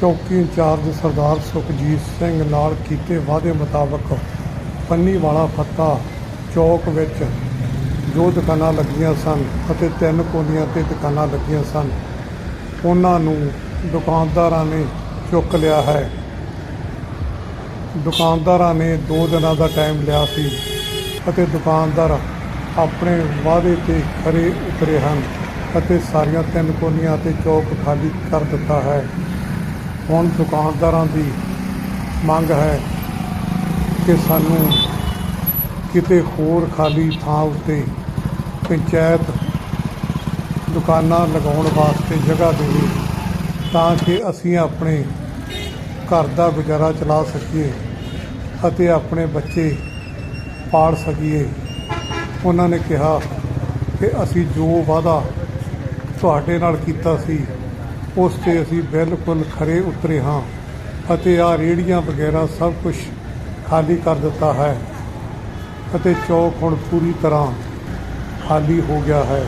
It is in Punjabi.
ਚੌਕੀ ਇੰਚਾਰਜ ਸਰਦਾਰ ਸੁਖਜੀਤ ਸਿੰਘ ਨਾਲ ਕੀਤੇ ਵਾਅਦੇ ਮੁਤਾਬਕ ਪੰਨੀਵਾਲਾ ਫੱਤਾ ਚੌਕ ਵਿੱਚ ਜੋ ਦੁਕਾਨਾਂ ਲੱਗੀਆਂ ਸਨ ਅਤੇ ਤਿੰਨ ਕੋਨੀਆਂ ਤੇ ਦੁਕਾਨਾਂ ਲੱਗੀਆਂ ਸਨ। ਉਹਨਾਂ ਨੂੰ ਦੁਕਾਨਦਾਰਾਂ ਨੇ ਚੁੱਕ ਲਿਆ ਹੈ। ਦੁਕਾਨਦਾਰਾਂ ਨੇ 2 ਦਿਨਾਂ ਦਾ ਟਾਈਮ ਲਿਆ ਸੀ ਅਤੇ ਦੁਕਾਨਦਾਰ ਆਪਣੇ ਵਾਅਦੇ ਤੇ ਖਰੇ ਉਤਰੇ ਹਨ ਅਤੇ ਸਾਰੀਆਂ ਤਿੰਨ ਕੋਨੀਆਂ ਤੇ ਚੌਕ ਖਾਲੀ ਕਰ ਦਿੱਤਾ ਹੈ। ਹੁਣ ਦੁਕਾਨਦਾਰਾਂ ਦੀ ਮੰਗ ਹੈ ਕਿ ਸਾਨੂੰ ਕਿਤੇ ਹੋਰ ਖਾਲੀ ਥਾਂ ਉੱਤੇ ਪੰਚਾਇਤ ਦੁਕਾਨਾਂ ਲਗਾਉਣ ਵਾਸਤੇ ਜਗ੍ਹਾ ਦੇਵੇ ਤਾਂ ਕਿ ਅਸੀਂ ਆਪਣੇ ਘਰ ਦਾ ਗੁਜ਼ਾਰਾ ਚਲਾ ਸਕੀਏ ਅਤੇ ਆਪਣੇ ਬੱਚੇ ਪਾਲ ਸਕੀਏ। ਉਹਨਾਂ ਨੇ ਕਿਹਾ ਕਿ ਅਸੀਂ ਜੋ ਵਾਅਦਾ ਤੁਹਾਡੇ ਨਾਲ ਕੀਤਾ ਸੀ ਉਸ ਤੇ ਅਸੀਂ ਬਿਲਕੁਲ ਖਰੇ ਉਤਰੇ ਹਾਂ ਅਤੇ ਆ ਰੇੜੀਆਂ ਵਗੈਰਾ ਸਭ ਕੁਝ ਖਾਲੀ ਕਰ ਦਿੱਤਾ ਹੈ ਅਤੇ ਚੌਕ ਹੁਣ ਪੂਰੀ ਤਰ੍ਹਾਂ ਖਾਲੀ ਹੋ ਗਿਆ ਹੈ।